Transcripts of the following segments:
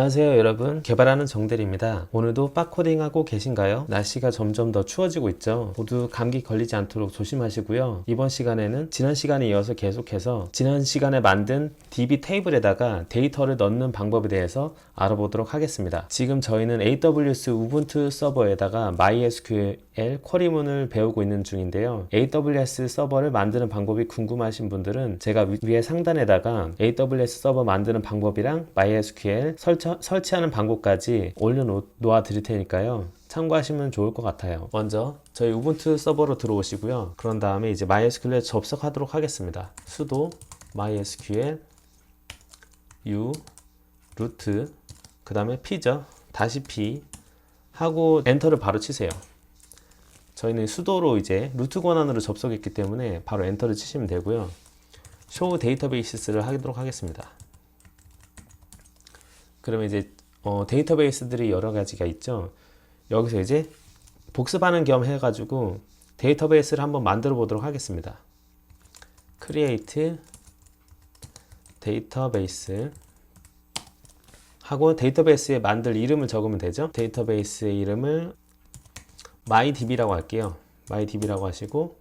안녕하세요 여러분. 개발하는 정대리입니다. 오늘도 빡코딩하고 계신가요? 날씨가 점점 더 추워지고 있죠? 모두 감기 걸리지 않도록 조심하시고요. 이번 시간에는 지난 시간에 이어서 계속해서 지난 시간에 만든 DB 테이블에다가 데이터를 넣는 방법에 대해서 알아보도록 하겠습니다. 지금 저희는 AWS 우분투 서버에다가 MySQL 쿼리문을 배우고 있는 중인데요. AWS 서버를 만드는 방법이 궁금하신 분들은 제가 위- 위에 상단에다가 AWS 서버 만드는 방법이랑 MySQL 설 치, 설치하는 방법까지 올려놓아 드릴 테니까요. 참고하시면 좋을 것 같아요. 먼저 저희 우분투 서버로 들어오시고요. 그런 다음에 이제 MySQL에 접속하도록 하겠습니다. sudo MySQL u 루트 그 다음에 p죠. 다시 p 하고 엔터를 바로 치세요. 저희는 수도로 이제 루트 권한으로 접속했기 때문에 바로 엔터를 치시면 되고요. show 데이터베이스를 하도록 하겠습니다. 그러면 이제 어, 데이터베이스들이 여러 가지가 있죠. 여기서 이제 복습하는 겸 해가지고 데이터베이스를 한번 만들어 보도록 하겠습니다. create 데이터베이스 하고 데이터베이스에 만들 이름을 적으면 되죠. 데이터베이스의 이름을 mydb라고 할게요. mydb라고 하시고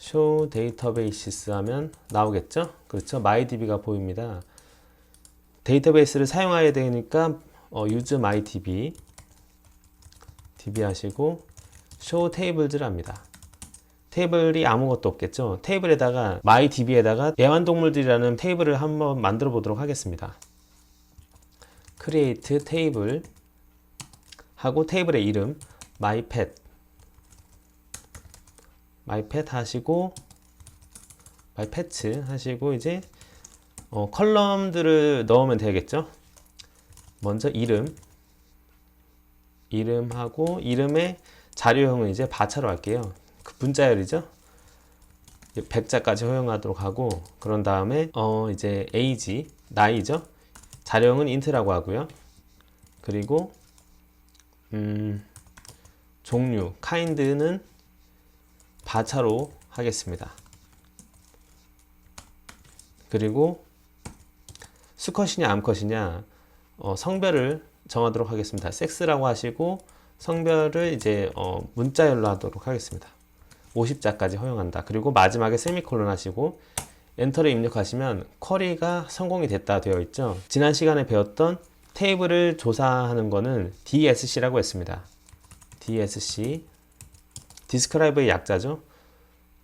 show databases 하면 나오겠죠? 그렇죠? mydb가 보입니다. 데이터베이스를 사용해야 되니까 어, use mydb db 하시고 show tables를 합니다. 테이블이 아무것도 없겠죠. 테이블에다가 mydb에다가 애완동물들이라는 테이블을 한번 만들어 보도록 하겠습니다. create table 하고 테이블의 이름 mypet mypet 하시고 mypets 하시고 이제 어, 컬럼들을 넣으면 되겠죠. 먼저 이름 이름하고 이름의 자료형은 이제 바차로 할게요. 그 분자열이죠. 100자까지 허용하도록 하고 그런 다음에 어 이제 age 나이죠. 자료형은 int라고 하고요. 그리고 음 종류 kind는 바차로 하겠습니다. 그리고 수컷이냐 암컷이냐 어, 성별을 정하도록 하겠습니다. 섹스라고 하시고 성별을 이제 어, 문자열로 하도록 하겠습니다. 50자까지 허용한다. 그리고 마지막에 세미콜론 하시고 엔터를 입력하시면 쿼리가 성공이 됐다 되어 있죠. 지난 시간에 배웠던 테이블을 조사하는 거는 DSC라고 했습니다. DSC 디스크라이브의 약자죠.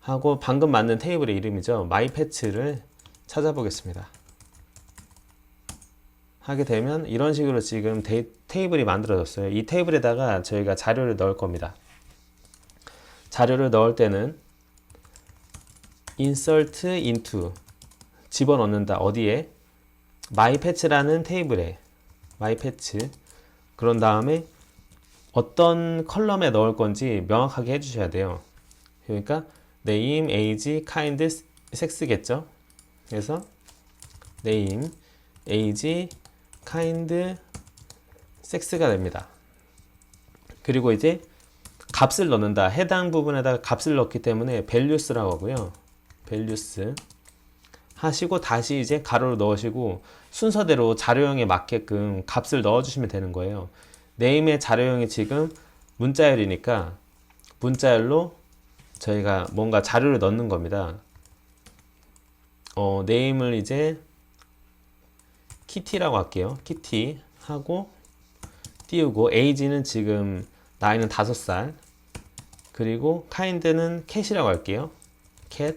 하고 방금 만든 테이블의 이름이죠. 마이패츠를 찾아보겠습니다. 하게 되면 이런 식으로 지금 데이, 테이블이 만들어졌어요. 이 테이블에다가 저희가 자료를 넣을 겁니다. 자료를 넣을 때는 insert into 집어넣는다. 어디에? mypatch라는 테이블에 mypatch 그런 다음에 어떤 컬럼에 넣을 건지 명확하게 해주셔야 돼요. 그러니까 name, age, kind, sex겠죠. 그래서 name, age, kind, sex가 됩니다. 그리고 이제 값을 넣는다. 해당 부분에다가 값을 넣기 때문에 values라고 하고요. values 하시고 다시 이제 가로로 넣으시고 순서대로 자료형에 맞게끔 값을 넣어주시면 되는 거예요. 네임의 자료형이 지금 문자열이니까 문자열로 저희가 뭔가 자료를 넣는 겁니다. 어, 네임을 이제 키티라고 할게요. 키티 하고 띄우고 에이지는 지금 나이는 5살 그리고 카인드는 캣이라고 할게요. 캣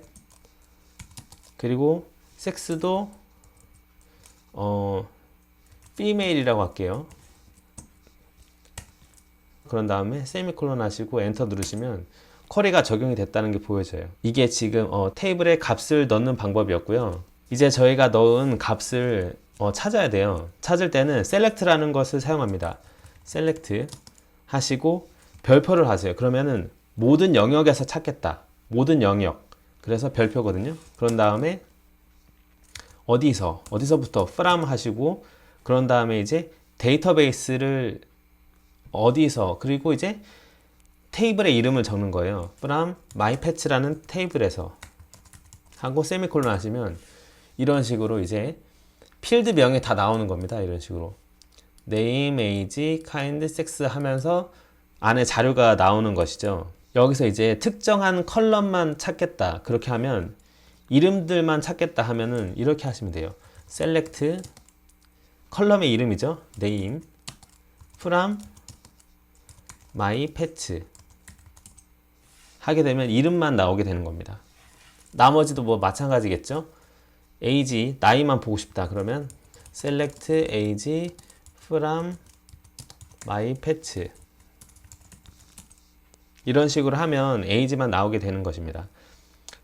그리고 섹스도 어 피메일이라고 할게요. 그런 다음에 세미콜론 하시고 엔터 누르시면 쿼리가 적용이 됐다는 게 보여져요. 이게 지금 어, 테이블에 값을 넣는 방법이었고요. 이제 저희가 넣은 값을 어, 찾아야 돼요. 찾을 때는 select라는 것을 사용합니다. select 하시고 별표를 하세요. 그러면은 모든 영역에서 찾겠다. 모든 영역. 그래서 별표거든요. 그런 다음에 어디서 어디서부터 from 하시고 그런 다음에 이제 데이터베이스를 어디서 그리고 이제 테이블의 이름을 적는 거예요. from mypatch라는 테이블에서 하고 세미콜론 하시면 이런 식으로 이제 필드 명이 다 나오는 겁니다. 이런 식으로 name, age, kind, sex 하면서 안에 자료가 나오는 것이죠. 여기서 이제 특정한 컬럼만 찾겠다. 그렇게 하면 이름들만 찾겠다 하면은 이렇게 하시면 돼요. select 컬럼의 이름이죠. name from my pet 하게 되면 이름만 나오게 되는 겁니다. 나머지도 뭐 마찬가지겠죠. Age 나이만 보고 싶다 그러면 select age from my pet 이런 식으로 하면 age만 나오게 되는 것입니다.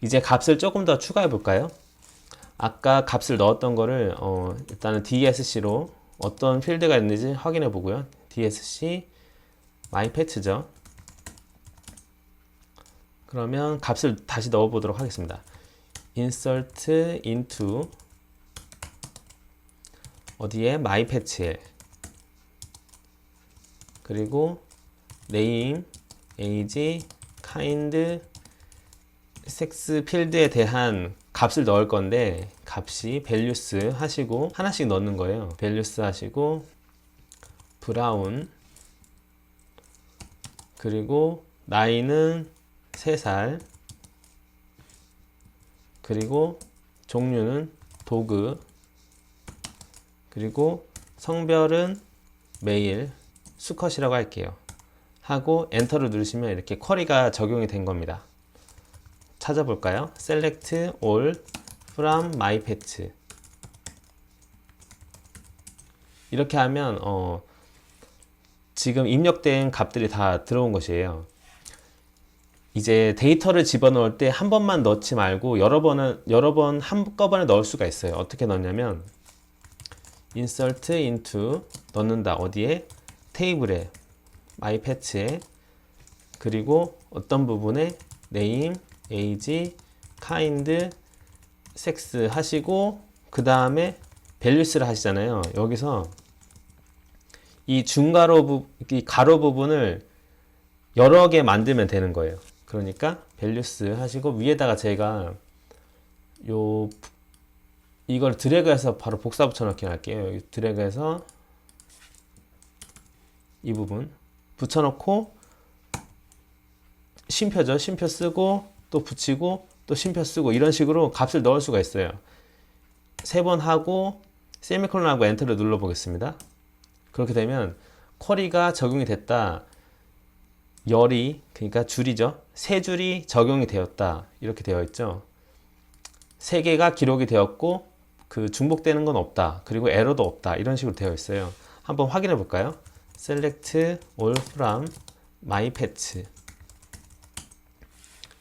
이제 값을 조금 더 추가해 볼까요? 아까 값을 넣었던 거를 어, 일단은 DSC로 어떤 필드가 있는지 확인해 보고요. DSC my pet죠. 그러면 값을 다시 넣어 보도록 하겠습니다. Insert into 어디에 my pet에 그리고 name, age, kind, sex 필드에 대한 값을 넣을 건데 값이 values 하시고 하나씩 넣는 거예요. values 하시고 brown 그리고 나이는 3살 그리고 종류는 도그 그리고 성별은 메일 수컷이라고 할게요. 하고 엔터를 누르시면 이렇게 쿼리가 적용이 된 겁니다. 찾아볼까요? select all from my pet 이렇게 하면 어, 지금 입력된 값들이 다 들어온 것이에요. 이제 데이터를 집어넣을 때 한 번만 넣지 말고 여러 번은 여러 번 한꺼번에 넣을 수가 있어요. 어떻게 넣냐면 insert into 넣는다. 어디에? 테이블에 my pet에 그리고 어떤 부분에 name, age, kind, sex 하시고 그 다음에 values를 하시잖아요. 여기서 이 중가로 부, 이 가로 부분을 여러 개 만들면 되는 거예요. 그러니까 values 하시고 위에다가 제가 요 이걸 드래그해서 바로 복사 붙여넣기 할게요. 여기 드래그해서 이 부분 붙여넣고 쉼표죠. 쉼표 쓰고 또 붙이고 또 쉼표 쓰고 이런 식으로 값을 넣을 수가 있어요. 세 번 하고 세미콜론하고 엔터를 눌러 보겠습니다. 그렇게 되면 쿼리가 적용이 됐다. 열이 그러니까 줄이죠. 세 줄이 적용이 되었다. 이렇게 되어 있죠. 세 개가 기록이 되었고 그 중복되는 건 없다. 그리고 에러도 없다. 이런 식으로 되어 있어요. 한번 확인해 볼까요? select all from my pet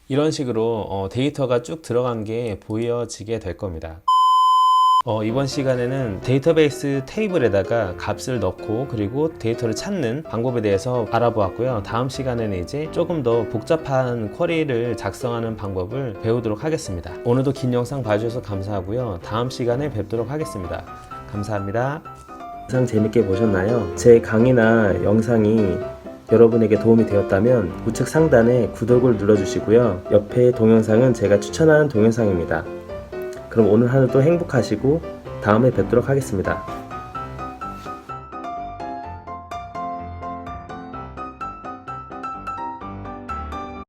이런 식으로 어, 데이터가 쭉 들어간 게 보여지게 될 겁니다. 어, 이번 시간에는 데이터베이스 테이블에다가 값을 넣고 그리고 데이터를 찾는 방법에 대해서 알아보았고요. 다음 시간에는 이제 조금 더 복잡한 쿼리를 작성하는 방법을 배우도록 하겠습니다. 오늘도 긴 영상 봐주셔서 감사하고요. 다음 시간에 뵙도록 하겠습니다. 감사합니다. 영상 재밌게 보셨나요? 제 강의나 영상이 여러분에게 도움이 되었다면 우측 상단에 구독을 눌러주시고요. 옆에 동영상은 제가 추천하는 동영상입니다. 그럼 오늘 하루도 행복하시고 다음에 뵙도록 하겠습니다.